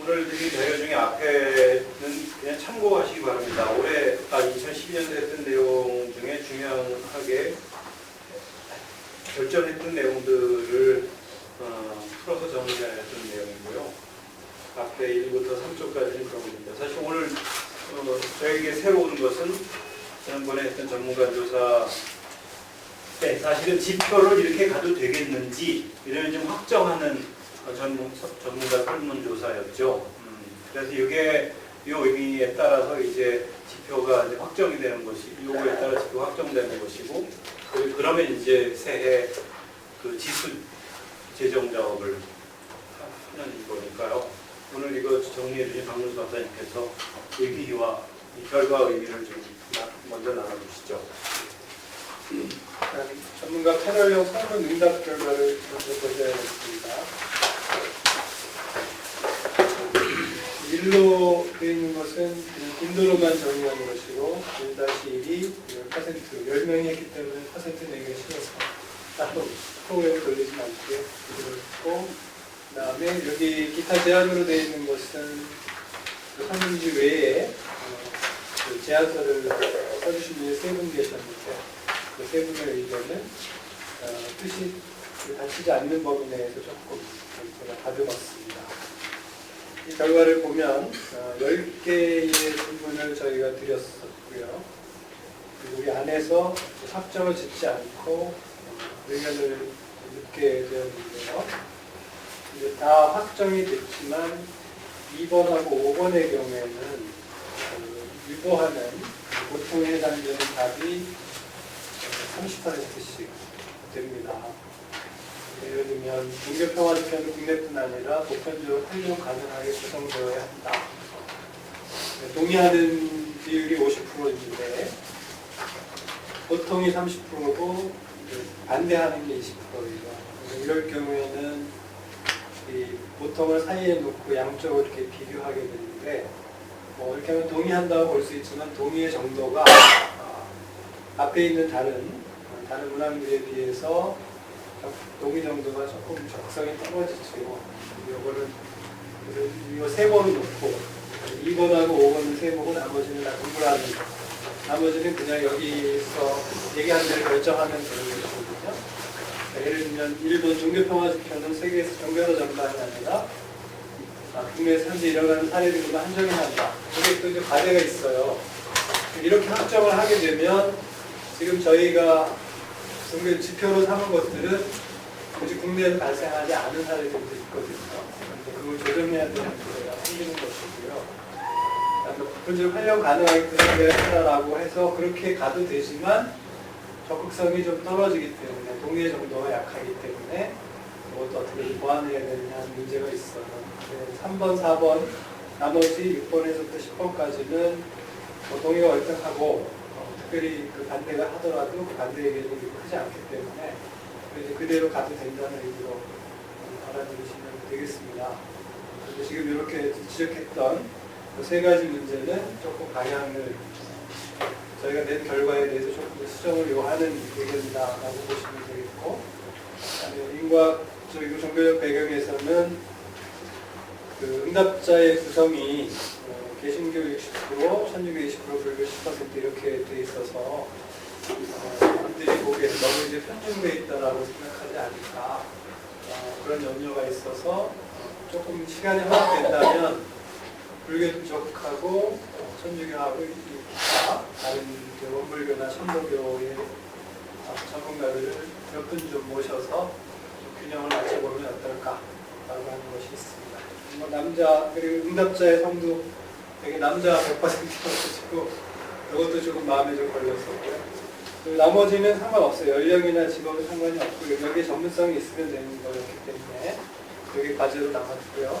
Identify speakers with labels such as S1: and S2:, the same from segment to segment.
S1: 오늘 드린 자료 중에 앞에는 그냥 참고하시기 바랍니다. 올해 아 2012년에 했던 내용 중에 중요하게 결정했던 내용들을 어, 풀어서 정리했던 내용이고요. 앞에 1부터 3쪽까지는 그런 겁니다. 사실 오늘 어, 저에게 새로 운 것은 지난번에 했던 전문가 조사 때 사실은 지표를 이렇게 가도 되겠는지 이를 좀 확정하는 어, 전문, 전문가 설문조사였죠. 음, 그래서 이게 이 의미에 따라서 이제 지표가 이제 확정이 되는 것이 요거에 따라 지표 확정되는 것이고 그리고 그러면 이제 새해 그 지수 재정 작업을 하는 거니까요. 오늘 이거 정리해 주신 박문수 박사님께서 의미와 이 결과 의미를 좀 나- 먼저 나눠주시죠.
S2: 일단 전문가 패널형 설문 응답 결과를 먼저 보셔야겠습니다. 일로 되어 있는 것은 그냥 빈도로만 정의하는 것이고 1-1이 10%, 10명이 했기 때문에 퍼센트 내기가 싫어서 따로 프로그램 돌리지. 그대로 했고 그 다음에 여기 기타 제한으로 되어 있는 것은 그 설문지 외에 어, 그 제안서를 써주신 분이 세 분 계셨는데 그 세 분의 의견은 어, 뜻이 그 다치지 않는 범위 내에서 조금 제가 다듬었습니다. 이 결과를 보면 어, 10개의 질문을 저희가 드렸었고요. 우리 안에서 확정을 짓지 않고 어, 의견을 묻게 되었는데요. 이제 다 확정이 됐지만 2번하고 5번의 경우에는 그 유보하는 보통에 해당되는 답이 30%씩 됩니다. 예를 들면 종교평화지표는 국내뿐 아니라 보편적으로 활용 가능하게 구성되어야 한다. 네, 동의하는 비율이 50%인데 보통이 30%고 반대하는 게 20%예요. 이럴 경우에는 이 보통을 사이에 놓고 양쪽을 이렇게 비교하게 되는데 뭐 이렇게 하면 동의한다고 볼 수 있지만 동의의 정도가 어, 앞에 있는 다른 어, 다른 문항들에 비해서 적- 동의 정도가 조금 적성이 떨어지죠. 세 번을 놓고 2번하고 5번은 세 보고 나머지는 다 공부하는 나머지는 그냥 여기서 얘기한 대로 결정하면 되는 것이거든요. 예를 들면 일본 종교평화지표는 세계에서 종교사 전반이 아니라 아, 국내에서 현재 일어나는 사례들만 한정이 한다. 이게 또 이제 과제가 있어요. 이렇게 확정을 하게 되면 지금 저희가 종교 지표로 삼은 것들은 굳이 국내에서 발생하지 않은 사례들도 있거든요. 그걸 조정해야 되는 문제가 생기는 것이고요. 본질 활용 가능하게 되라고 해서 그렇게 가도 되지만 적극성이 좀 떨어지기 때문에 동의 정도가 약하기 때문에 그것도 어떻게 보완해야 되느냐 하는 문제가 있어요. 네, 3번, 4번, 나머지 6번에서부터 10번까지는 뭐 동의가 월등하고 어, 특별히 그 반대가 하더라도 그 반대 의견이 크지 않기 때문에 이제 그대로 가도 된다는 의미로 어, 받아들이시면 되겠습니다. 지금 이렇게 지적했던 그 세 가지 문제는 조금 방향을 저희가 낸 결과에 대해서 조금 더 수정을 요하는 의견이다라고 보시면 되겠고 인과적이고 종교적 배경에서는 그 응답자의 구성이 어, 개신교 60%, 천주교 20%, 불교 10% 이렇게 돼 있어서 어, 남들이 보기에 너무 이제 편중돼 있다라고 생각하지 않을까 어, 그런 염려가 있어서 어, 조금 시간이 허락된다면 불교 쪽하고 어, 천주교하고 이 기타 다른 원불교나 천도교의 어, 전문가들을 몇 분 좀 모셔서 좀 균형을 맞춰보면 어떨까라고 하는 것이 있습니다. 뭐 남자 그리고 응답자의 성도 되게 남자 100%였고 이것도 조금 마음에 좀 걸렸었고요. 나머지는 상관없어요. 연령이나 직업은 상관이 없고 여기에 전문성이 있으면 되는 거였기 때문에 여기 과제로 남았고요.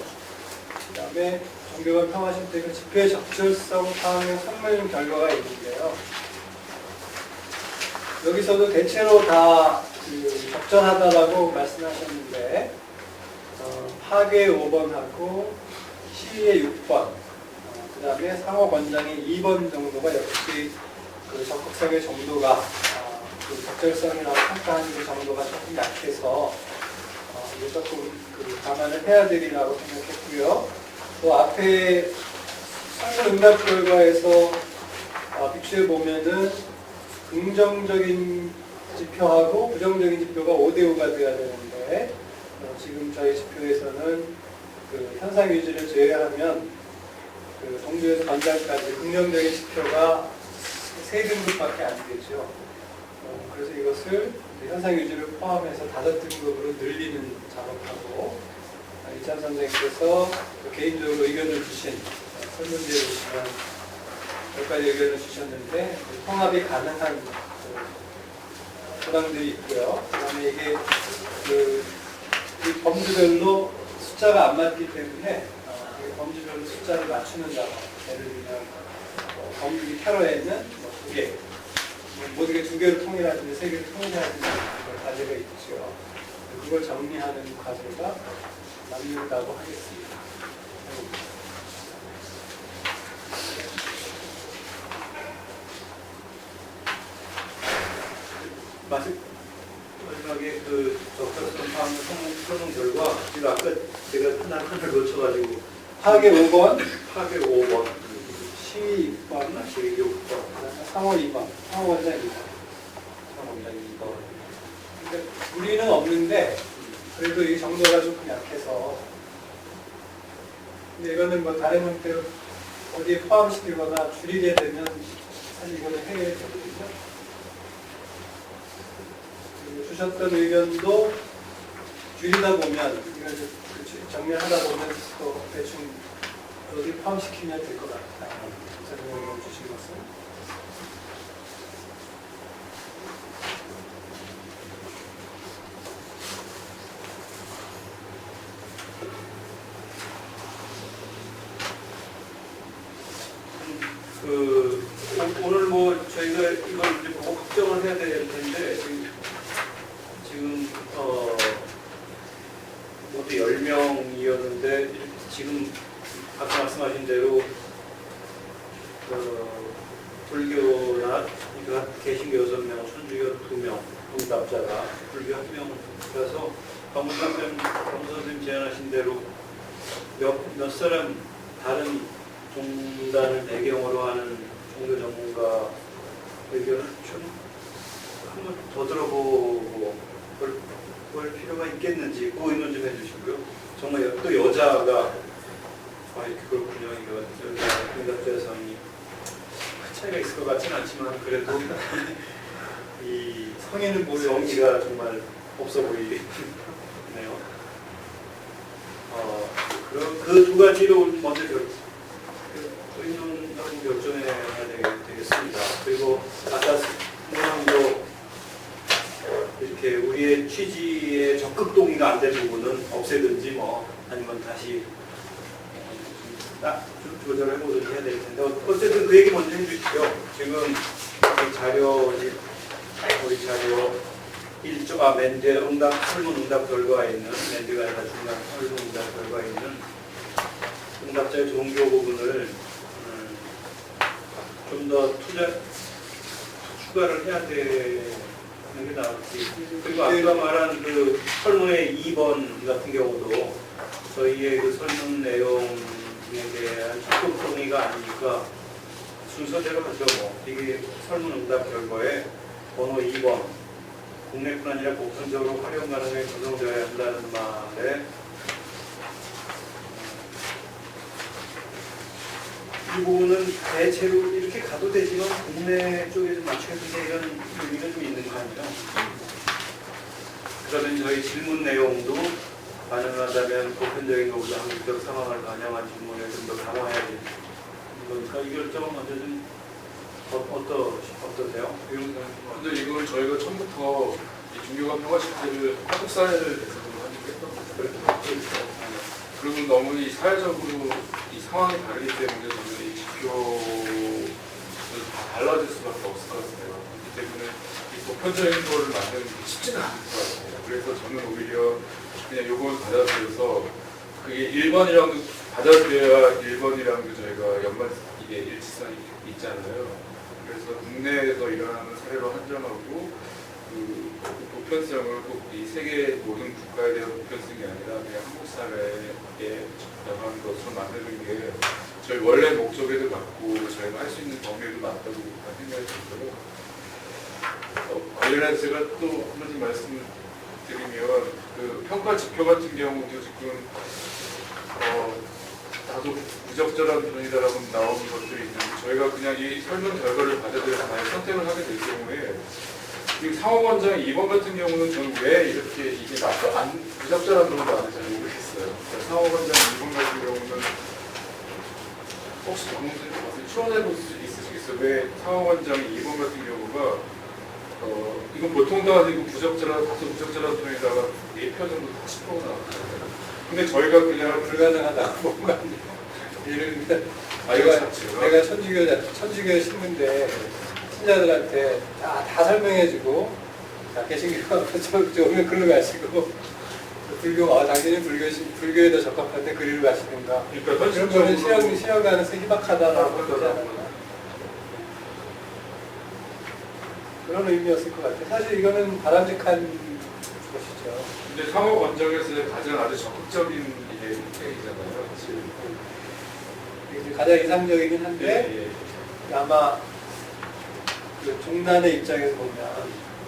S2: 그 다음에 종교가 평화심 때그 집회 적절성 파악의 선물 결과가 있는데요. 여기서도 대체로 다 그 적절하다라고 말씀하셨는데 어, 파괴 5번하고 시위의 6번, 어, 그 다음에 상호 권장의 2번 정도가 역시 그 적극성의 정도가 어, 그 적절성이라고 평가하는 그 정도가 조금 약해서 어, 이게 조금 그 감안을 해야 되리라고 생각했고요. 또 앞에 설문 응답 결과에서 아, 비추해 보면은 긍정적인 지표하고 부정적인 지표가 5대 5가 되어야 되는데 어, 지금 저희 지표에서는 그 현상 유지를 제외하면 그 동조에서 관장까지 긍정적인 지표가 세 등급밖에 안 되죠. 어, 그래서 이것을 현상 유지를 포함해서 다섯 등급으로 늘리는 작업하고 아, 이찬 선생님께서 그 개인적으로 의견을 주신 어, 설문지에 보시면 몇 가지 의견을 주셨는데 통합이 가능한 그 조항들이 있고요. 그다음에 이게 그, 이 범주별로 숫자가 안 맞기 때문에 범주별로 숫자를 맞추는 작업. 예를 들면 어, 범주 캐러에는 뭐 두 개, 뭐 모든 게 두 개를 통일하든지 세 개를 통일하든지 그런 과제가 있죠. 그걸 정리하는 과제가 남는다고 하겠습니다.
S1: 마지- 마지막에 그 적절성 파악 설문 결과 지금 아까 제가 하나 하나를 놓쳐가지고
S2: 파괴 5번,
S1: 파괴 5번,
S2: 시위 6번,
S1: 제 6번,
S2: 상호 2번, 상호 원장 2번.
S1: 상원장 2번.
S2: 근데 우리는 없는데 그래도 이 정도가 조금 약해서 근데 이거는 뭐 다른 형태로 어디에 포함시키거나 줄이게 되면 사실 이거는 해야 되거든요. 주셨던 의견도 줄이다 보면 이걸 정리하다 보면 또 대충 어디 포함시키면 될 것 같아요. 설명을 주신 것은.
S1: 그 오- 오늘 뭐 저희가 이걸 이제 보고 확정을 해야 될 텐데 지금, 지금 어 모두 10명이었는데 지금 아까 말씀하신 대로 어, 불교나 그러니까 개신교 6명, 천주교 2명 응답자가 불교 1명이라서 방문 선생님, 방문 선생님 제안하신 대로 몇, 몇 사람 다른 종단을 배경으로 하는 종교 전문가 의견을 좀 한번 더 들어보고 볼, 볼 필요가 있겠는지 그 의논 좀 해주시고요. 정말 여- 또 여자가 아 그렇군요. 이거 여자 응답자성이 큰 차이가 있을 것 같지는 않지만 그래도 이
S2: 성인은 모르
S1: 성기가 정말 없어 보이네요. 어, 그럼 그두 가지로 먼저 결, 그 의논하고 결정해야 되겠- 되겠습니다. 그리고 아까 문항도 이렇게 우리의 취지에 적극 동의가 안 된 부분은 없애든지 뭐 아니면 다시 어, 딱 조- 조절해 보든지 해야 될 텐데 어- 어쨌든 그 얘기 먼저 해주시죠. 지금 이 자료 우리 자료 일조 아 멘드 응답 설문 응답 결과에 있는 멘드가 아니라 중간 설문 응답 결과에 있는 응답자의 종교 부분을 음, 좀더 투자 추가를 해야 되는 게 나을지. 그리고 아까 말한 그 설문의 2번 같은 경우도 저희의 그 설문 내용에 대한 적극 동의가 아니니까 순서대로 하죠. 뭐. 이게 설문 응답 결과에 번호 2번 국내뿐 아니라 보편적으로 활용 가능에 구성되어야 한다는 말에 이 부분은 대체로 이렇게 가도 되지만 국내 쪽에 좀 맞춰야 된다 이런 의미가 좀 있는 거 아니에요? 그러면 저희 질문 내용도 반영하자면 보편적인 것보다 한국적 상황을 반영한 질문을 좀더 강화해야 되는 거니까 이 결정은 먼저 좀 어, 어떠, 어떠세요?
S3: 근데 이걸 저희가 처음부터 이 중교가 평화 실제를 한국 사회를 대상으로 하기로 했던 거죠. 그리고 너무 이 사회적으로 이 상황이 다르기 때문에 저는 이 지표를 다 달라질 수밖에 없을 것 같아요. 그렇기 때문에 이 보편적인 거를 만드는 게 쉽지는 않을 것 같아요. 그래서 저는 오히려 그냥 요걸 받아들여서 그게 1번이랑도 받아들여야 1번이랑도 저희가 연관 이게 일치성이 있잖아요. 그래서 국내에서 일어나는 사례로 한정하고 그그 보편성을 꼭 이 세계 모든 국가에 대한 보편성이 아니라 그냥 한국 사회에 적당한 것으로 만드는 게 저희 원래 목적에도 맞고 저희가 할 수 있는 범위에도 맞다고 생각이 들고요. 어, 관련해서 제가 또 한 가지 말씀을 드리면 그 평가 지표 같은 경우도 지금 어, 다소 부적절한 표현이다라고 나오는 것들이 있는데 저희가 그냥 이 설문 결과를 받아들여서 만약 선택을 하게 될 경우에 지금 상호원장 2번 같은 경우는 저는 왜 이렇게 이게 나쁘 안 부적절한 정도 안잘 모르겠어요. 그러니까 상호원장 2번 같은 경우는 혹시 때 추론해 볼 수 있으시겠어요? 왜 상호원장 2번 같은 경우가 어, 이건 보통 다 아니고 부적절한 다소 부적절한 표현에다가 4표 정도 40%가 나왔어요. 근데 저희가 그냥
S2: 불가능하다. 뭔가 예를 들면
S3: 아
S2: 내가, 내가 천주교 천주교 신문데 신자들한테 다, 다 설명해주고 자 개신교 오면 글로 가시고 불교 아 당신은 불교 신- 불교에 더 적합한데 그리로 가시는가
S3: 그러니까
S2: 그런 거는 시험 시험 가능성이 희박하다라고
S3: 아,
S2: 보지 않았나 그런 의미였을 것 같아요. 사실 이거는 바람직한.
S3: 근데 상호 원정에서의 가장 아주 적극적인 이게 행위잖아요.
S2: 이게 가장 이상적이긴 한데
S3: 예,
S2: 아마 그 종단의 입장에서 보면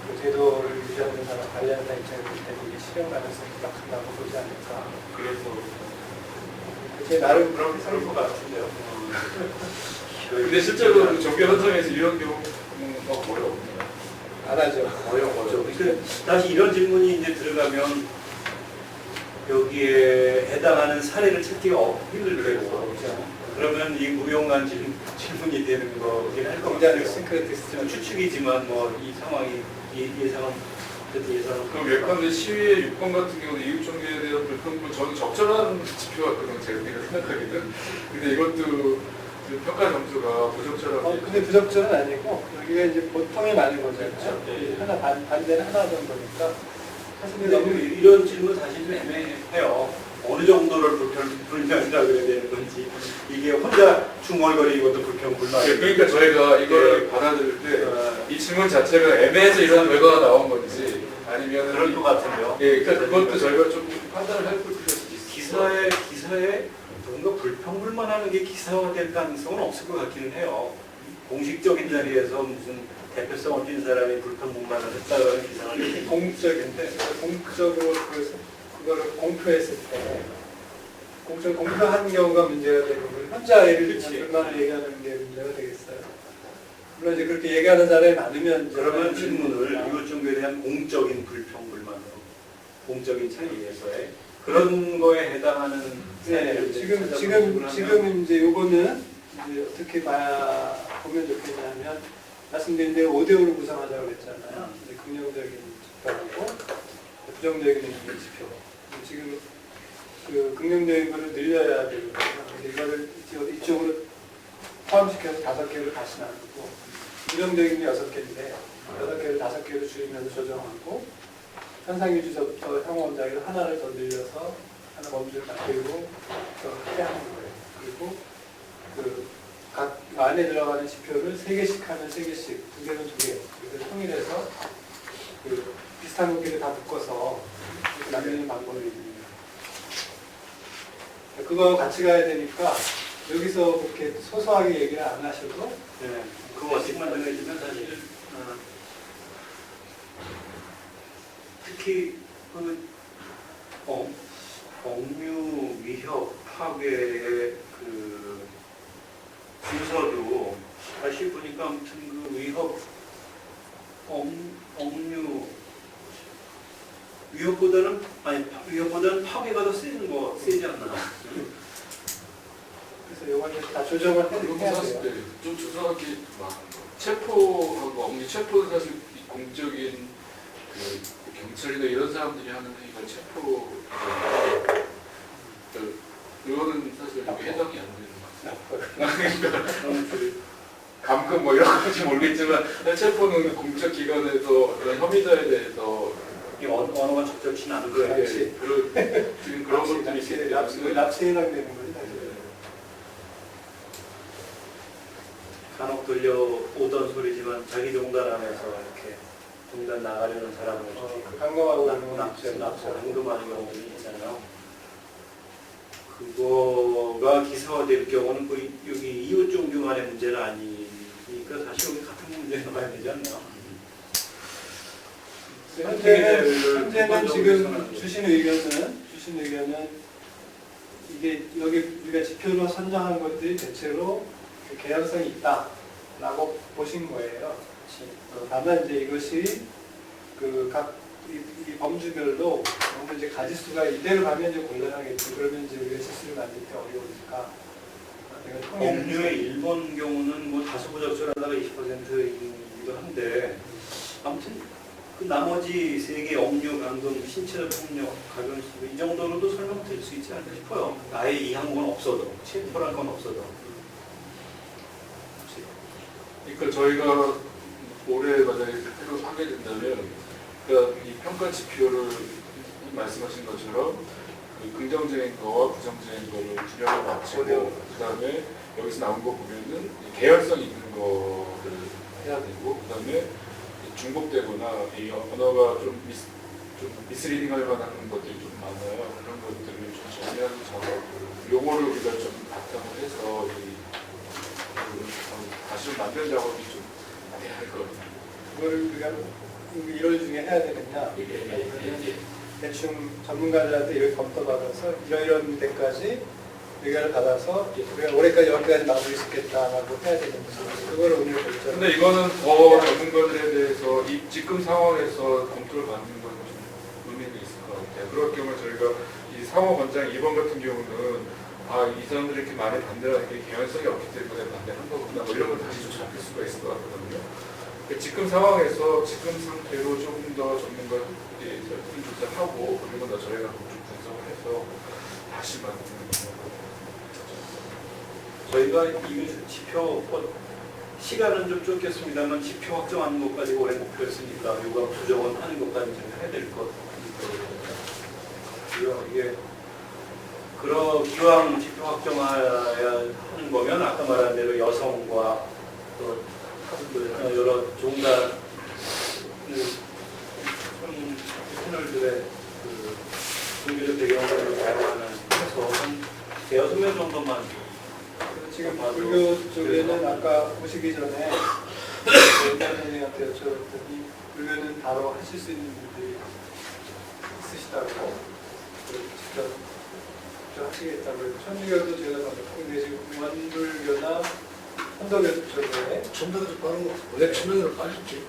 S2: 그 제도를 유지하는 사람 관리하는 사람 입장에서 볼 때는 이게 실현 가능성이 희박하다고 보지 않을까.
S3: 그래서
S2: 그게 나름 그런 그럴 것 같은데요.
S3: 근데 실제로 그 종교 현장에서 이런 경우가 거의 없네요.
S2: 안 하죠.
S1: 어려워죠. 그러니까 다시 이런 질문이 이제 들어가면 여기에 해당하는 사례를 찾기가 어- 힘들고 그러면 이 무용한 질- 질문이 되는 거긴 할것
S2: 굉장히
S1: 같아요.
S2: 싱크레티스죠.
S1: 추측이지만 뭐 이 상황이 이 예상은 그래도 예상은
S3: 그럼 예컨대 시위의 6번 같은 경우는 이웃 종교에 대한 불평불 저는 적절한 지표 같거든요. 제가 생각하기는. 근데 이것도 그 평가 점수가 부적절하게
S2: 어, 근데 부적절은 아니고 여기가 이제 보통이 많은 거잖아요.
S3: 그렇죠. 예.
S2: 하나 반 반대는 하나 정도니까 사실
S1: 근데 너무 이런 질문 사실 좀 애매해요. 어느 정도를 불평, 불평이라고 해야 되는 건지 이게 혼자 중얼거리는 것도 불평 불만.
S3: 예, 그러니까 저희가 이걸 받아들일 때이
S1: 어,
S3: 질문 자체가 애매해서 이런 결과가 나온 건지 아니면
S1: 그럴 것 같은데요.
S3: 예, 그러니까 그것도 저희가 좀 판단을 해볼 필요가 있어요.
S1: 기사에 기사에 뭔가 불평 불만하는 게 기사화될 가능성은 없을 것 같기는 해요. 공식적인 자리에서 무슨 대표성 없는 사람이 불평 불만을 했다는
S2: 이렇게 공적인데 공적으로 그거를 공표했을 때 공적 공표한 경우가 문제가 되고 혼자
S1: 그치.
S2: 불만을 얘기하는 게 문제가 되겠어요. 물론 이제 그렇게 얘기하는 사람이 많으면 사람들이
S1: 질문을
S2: 아,
S1: 이것 정도에 대한 공적인 불평 불만으로 공적인 차이에서의 그런 거에 해당하는
S2: 네, 지금 지금 지금 이제 요거는 이제 어떻게 봐야 보면 좋겠냐면 말씀드린 대로 5대 5로 구성하자고 그랬잖아요. 이제 긍정적인 지표하고 부정적인 지표. 지금 그 긍정적인 거를 늘려야 되거든요. 근데 이거를 이쪽- 이쪽으로 포함시켜서 다섯 개로 다시 나누고 부정적인 게 여섯 개인데 여섯 개를 다섯 개로 줄이면서 조정하고 현상유지서부터 형원자기를 하나를 더 늘려서 하나 그리고 더 크게 하는 거예요. 그리고 그 각 안에 들어가는 지표를 세 개씩 하면 세 개씩, 두 개는 두 개. 그래서 통일해서 그 비슷한 것끼리 다 묶어서 이렇게 남기는 방법이 있습니다. 그거 같이 가야 되니까 여기서 그렇게 소소하게 얘기를 안 하셔도
S1: 네, 그거 어떻게 만들어지면 사실 어, 특히 그 어, 억류 위협 파괴의 그 순서도 다시 보니까 아무튼 그 위협 억, 억류 위협보다는 아니 파- 위협보다는 파괴가 더 세는 거 세지 않나?
S2: 그래서 이걸 이제 다 조정을 해- 해야
S3: 사실
S2: 돼요.
S3: 네, 좀 조사하기 막 체포하고 억리 체포는 사실 이 공적인 그 경찰이나 이런 사람들이 하는 행위가 체포 그 그거는 사실 여기 해당이 안 되는 것 같아요. 그러니까 그 감금 뭐 이런 건지 모르겠지만 체포는 공적 기관에서 혐의자에 대해서
S1: 이 언- 언어가 적절치 않은
S3: 그,
S1: 거예요.
S3: 그런 지금 그런 것들이
S2: 납치 납치 해당되는 거지. 사실.
S1: 간혹 들려오던 소리지만 자기 종단 안에서 종단 나가려는 사람을
S2: 있죠.
S1: 납- 감금하는 경우들이 있잖아요. 그거가 기사화될 경우는 그 여기 이웃 종교만의 문제는 아니니까 사실 여기 같은 문제가 봐야 되지 않나?
S2: 현재는, 현재는 지금 주신 의견은 주신 의견은 이게 여기 우리가 지표로 선정한 것들이 대체로 그 개연성이 있다라고 보신 거예요. 어, 다만 이제 이것이 그각 이, 이 범주별로 너무 이제 가지수가 이대로 가면 이제 곤란하겠죠. 그러면 이제 우리가 지수를 만들 때 어려우니까
S1: 법률의 일본 경우는 뭐 다소 부적절하다가 20%이기도 한데 아무튼 그 나머지 세개 억류, 감금, 신체적 폭력, 가변 이 정도로도 설명될 수 있지 않을까 싶어요. 아예 이 항목은 없어도 체포랄 건 없어도.
S3: 그러니까 저희가 올해 만약에 새로 하게 된다면 그러니까 이 평가 지표를 말씀하신 것처럼 그 긍정적인 거와 부정적인 거를 균형을 맞추고 그 다음에 여기서 나온 거 보면은 이 개연성 있는 거를 해야 되고 그 다음에 중복되거나 이 언어가 좀 미스 좀 미스리딩할 만한 것들이 좀 많아요. 그런 것들을 좀 정리하는 작업을 요거를 우리가 좀 바탕으로 해서 이 그, 어, 다시 좀 만드는 작업이 좀 할것 같아요.
S2: 그거를 우리가 1월 중에 해야 되겠냐? 대충 전문가들한테 이렇게 검토받아서 이러이런 데까지 의견을 받아서 우리가 올해까지 여기까지 마무리 짓겠다라고 해야 되는지 그걸 오늘 결정.
S3: 근데 이거는 더 전문가들에 대해서 이 지금 상황에서 검토를 받는 건 좀 의미가 있을 것 같아요. 그럴 경우에 저희가 이 상호원장 2번 같은 경우는 아, 이 사람들이 이렇게 많이 반대하는 게 개연성이 없기 때문에 반대한 거구나 뭐 이런 걸 다시 좀 잡힐 수가 있을 것 같거든요. 그 지금 상황에서 지금 상태로 조금 더 전문가들이 설문 조사를 하고 그리고 나 저희가 좀 분석을 해서 다시 만드는 거
S1: 저희가 이 지표 뭐 시간은 좀 쫓겼습니다만 지표 확정하는 것까지 올해 목표였으니까 이거 부정은 하는 것까지 좀 해야 될 것 같고요. 이게 그러 기왕 지표 확정해야 하는 거면 아까 말한 대로 여성과 또 어, 여러 종단 채널들의 그 종교적 배경을 사용하는 해서 한 대여섯 명 정도만
S2: 지금 불교 쪽에는 아까 오시기 전에 선생님한테 여쭤봤더니 불교는 바로 하실 수 있는 분들이 있으시다고 직접 하시겠다고 해서 천주교도 제가 근데 지금 원불교나 현도교 쪽에
S4: 천명에서 빠른 거 원래 천명으로 빠졌지.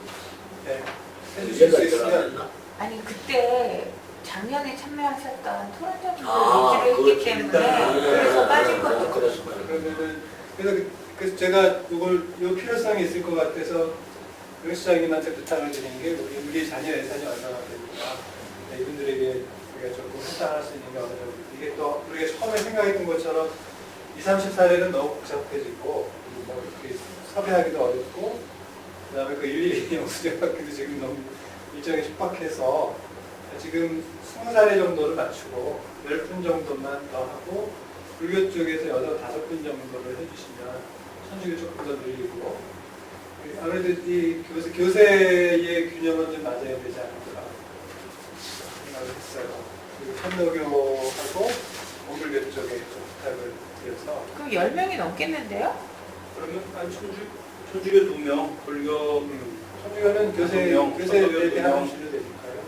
S2: 네, 해주실 수 있으면?
S5: 아니 그때 작년에 참여하셨던 토론자분들
S4: 아,
S5: 위주로 했기
S4: 그렇지.
S5: 때문에 그래서 빠진 거죠.
S4: 그래서.
S2: 그러면은 그래서 그- 그래서 제가 이걸 요 필요성이 있을 것 같아서 유 시장님한테 부탁을 드린 게 우리, 우리 자녀 예산이 얼마나 되니까 네, 이분들에게 우리가 조금 해당할 수 있는 게 어느 정도. 이게 또 우리가 처음에 생각했던 것처럼 2, 30사례는 너무 복잡해지고 뭐 이렇게 섭외하기도 어렵고 그다음에 그 일일이 영수증 받기도 지금 너무 일정이 촉박해서 지금 20사례 정도를 맞추고 10분 정도만 더 하고 불교 쪽에서 여덟 다섯 분 정도를 해주시면 천주교 조금 더 늘리고. 아무래도 이 교세, 교세의 균형은 좀 맞아야 되지 않을까 생각을 했어요. 천도교하고 원불교 쪽에 좀 부탁을 드려서
S5: 그럼 10명이 넘겠는데요?
S1: 그러면 한 천주 천주교 두 명, 불교
S2: 음, 천주교는 교세,
S1: 두 명,
S2: 교세에
S1: 천도교 두
S2: 대한
S1: 명.
S2: 주로 되니까요.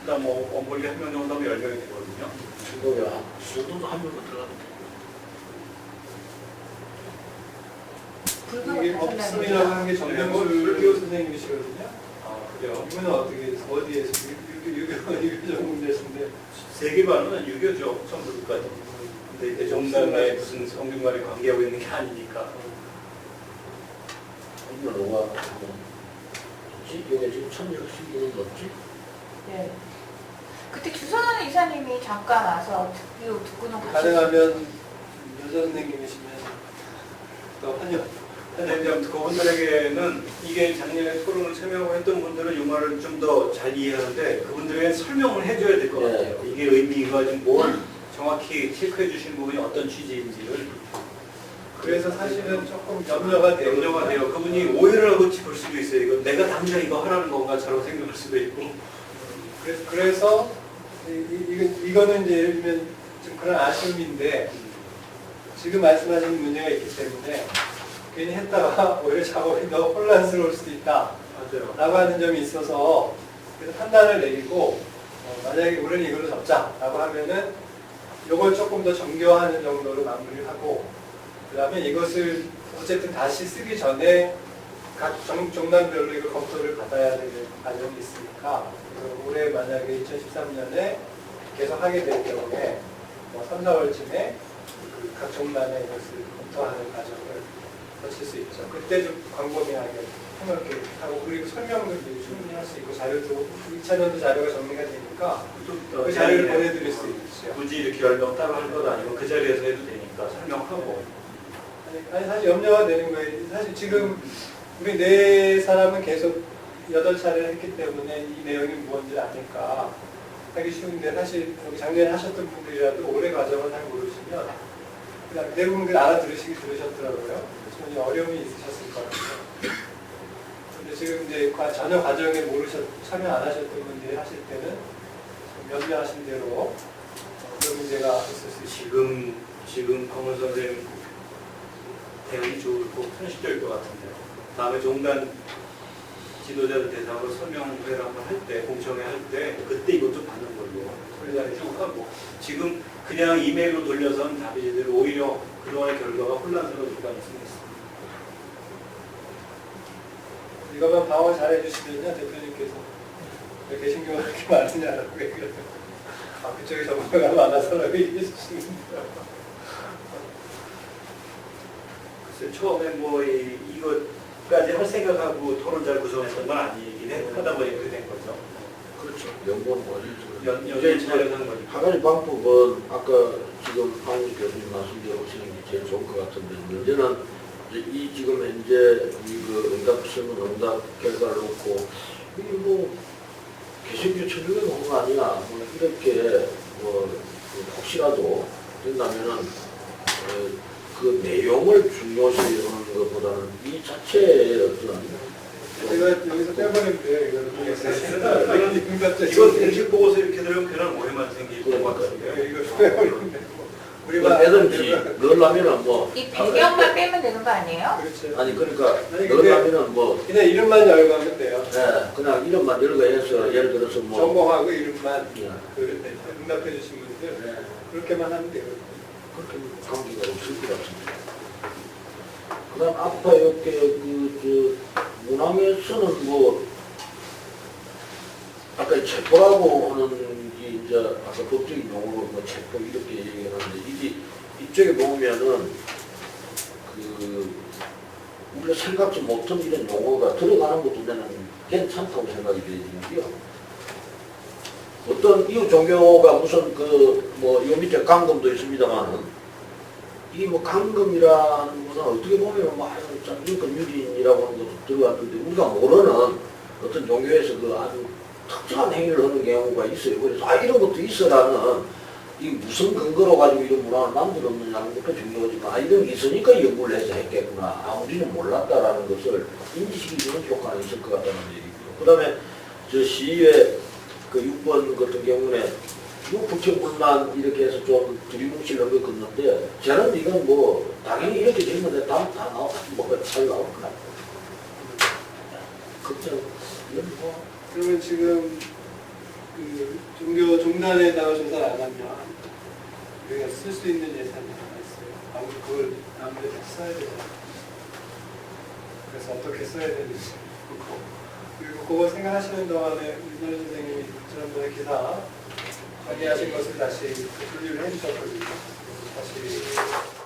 S1: 그다음 뭐 원불교 한 명 정도 하면 열 명이 되거든요.
S4: 중도야. 중도도 한 명만 들어가면
S5: 불교가
S2: 이게
S5: 다섯
S2: 법스이라고
S5: 명이죠.
S2: 하는 게
S1: 네,
S2: 정명수
S1: 불교
S2: 선생님이시거든요.
S1: 아 그래요.
S2: 이분은 어떻게 어디에서 유교 유교 유교 전공자신데
S1: 세계관은 유교죠 처음부터까지. 근데 이제 정당에 무슨 성균관에 관계하고 있는 게 아니니까.
S4: 한명 로가 뭐지? 이게 지금 천명 12년 넘지?
S5: 네. 그때 주선하는 이사님이 잠깐 와서 듣고 듣고는.
S2: 가능하면 여자 선생님이시면 더 환영.
S1: 근데 이제 아무튼 그분들에게는 이게 작년에 토론을 참여하고 했던 분들은 이 말을 좀더 잘 이해하는데 그분들에게 설명을 해줘야 될것
S4: 네.
S1: 같아요. 이게 의미가 좀뭘 정확히 체크해 주신 부분이 어떤 취지인지를
S2: 그래서 사실은 조금 염려가 돼요.
S1: 염려가 돼요. 그분이 오해를 하고 짚을 수도 있어요. 이거 내가 당장 이거 하라는 건가처럼 생각할 수도 있고.
S2: 그래서, 그래서 이, 이, 이거는 이제 예를 들면 좀 그런 아쉬움인데 지금 말씀하신 문제가 있기 때문에 괜히 했다가 오히려 작업이 더 혼란스러울 수도 있다.
S1: 맞아요.
S2: 라고 하는 점이 있어서 그래서 판단을 내리고 어, 만약에 우리는 이걸로 잡자 라고 하면은 이걸 조금 더 정교하는 정도로 마무리를 하고 그 다음에 이것을 어쨌든 다시 쓰기 전에 각 종, 종단별로 이걸 검토를 받아야 되는 과정이 있으니까 올해 만약에 2013년에 계속 하게 될 경우에 뭐 3, 4월쯤에 각 종단에 이것을 검토하는 과정을 거칠 수 있죠. 그때 좀 광범위하게 해놓게 하고 그리고 설명도 이제 충분히 할 수 있고 자료도 2차 년도 자료가 정리가 되니까 또그 자료를 보내드릴 수 있죠.
S1: 굳이 이렇게 열명 따로 할것 아니고 그 자리에서 해도 되니까 설명하고.
S2: 아니, 아니 사실 염려가 되는 거예요. 사실 지금 우리 네 사람은 계속 여덟 차례 했기 때문에 이 내용이 무언지를 아니까 하기 쉬운데 사실 여기 작년에 하셨던 분들이라도 올해 과정을 잘 모르시면 대부분 그 알아들으시기 들으셨더라고요. 전혀 어려움이 있으셨을 거라고요. 근데 지금 이제 과- 전혀 과정에 모르셨, 참여 안 하셨던 분들이 하실 때는 좀 염려하신 대로 어, 그런 문제가 있을 수.
S1: 지금 지금 강원 선생님 대응이 좋고 현실적일 것 같은데요. 다음에 종단 지도자들 대상으로 설명회를 한번 할 때, 공청회 할 때 그때 이것 좀 받는 걸로
S2: 자리
S1: 쭉 하고 지금 그냥 이메일로 돌려서는 답이 제대로 오히려 그동안의 결과가 혼란스러울 수가 있습니다.
S2: 이거만 방어 잘 해주시면요 대표님께서 왜 개신교가 그렇게 많으냐라고 얘기를 아 그쪽에 전문가가 많아서라고 얘기해 주시는데요
S1: 글쎄 처음에 뭐 이, 이것까지 할 생각하고 토론자를 구성했던 건 아니긴 해 하다 보니 그렇게 된 거죠.
S4: 그렇죠. 연구는 뭐지?
S1: 차례를 하는 거니까.
S4: 한 가지 방법은 아까 지금 황우 교수님 하시는 게 제일 좋을 것 같은데 문제는 이제 이 지금 현재 이그 응답 설문 응답 결과를 놓고 이게 뭐 개신교 천주교 논거 아니야 뭐 이렇게 뭐 혹시라도 된다면은 어, 그 내용을 중요시 하는 것보다는 이 자체의 어떤
S2: 제가 여기서 빼버리면 돼요
S1: 네. 이건 공식 보고서 이렇게 들으면 그냥 오해만 생기고 것 같은데요.
S2: 네, 이거 빼버리면 되고
S4: 뭐 빼든지 넣으려면은
S5: 뭐이 배경만 빼면 되는 거 아니에요?
S2: 그렇죠
S4: 아니 그러니까
S2: 아니, 근데-
S4: 뭐
S2: 그냥 이름만 열고 하면 돼요
S4: 예, 그냥 이름만 열거 해서 예를 들어서 뭐
S2: 전공하고 이름만
S4: 예,
S2: 그 응답해 주신 분들
S4: 예,
S2: 그렇게만 하면 돼요
S4: 그렇게 관계가 없을 것. 그다 음 아까 이렇게 그저 문항에서는 뭐 아까 체포라고 하는 게 이제 아까 법적인 용어로 뭐 체포 이렇게 얘기하는데 이게 이쪽에 보면은 그 우리가 생각지 못한 이런 용어가 들어가는 것도 저는 괜찮다고 생각이 되거든요. 어떤 이웃 종교가 무슨 그 뭐 요 밑에 강금도 있습니다만은 이뭐 강금이라는 것은 어떻게 보면 뭐 아유 참 인권 유린이라고 하는 것도 들어왔는데 우리가 모르는 어떤 종교에서 그 아주 특정한 행위를 하는 경우가 있어요. 그래서 아 이런 것도 있어라는 이 무슨 근거로 가지고 이런 문화를 만들었느냐는 것도 중요하지만 아 이런 게 있으니까 연구를 해서 했겠구나. 아 우리는 몰랐다라는 것을 인지시키는 효과는 있을 것 같다는 얘기고요. 그 다음에 저 시위의 그 6번 같은 경우에 육부채물만 이렇게 해서 좀 두리뭉실한 거 걷는데 저는 이건 뭐 당연히 이렇게 되는데 다음 다 나와 뭐잘 나올 것 같아요. 걱정 이건 뭐
S2: 그러면 지금 그 종교 종단에다가 조사를 안 하면 우리가 쓸 수 있는 예산이 하나 있어요. 아무도 그걸 아무래도 써야 되잖아요. 그래서 어떻게 써야 되는지 그리고 그거 생각하시는 동안에 윤열 선생님이 지난번에 기사 관리하신 것을 다시 분류를 해주셨거든요. 그래서 다시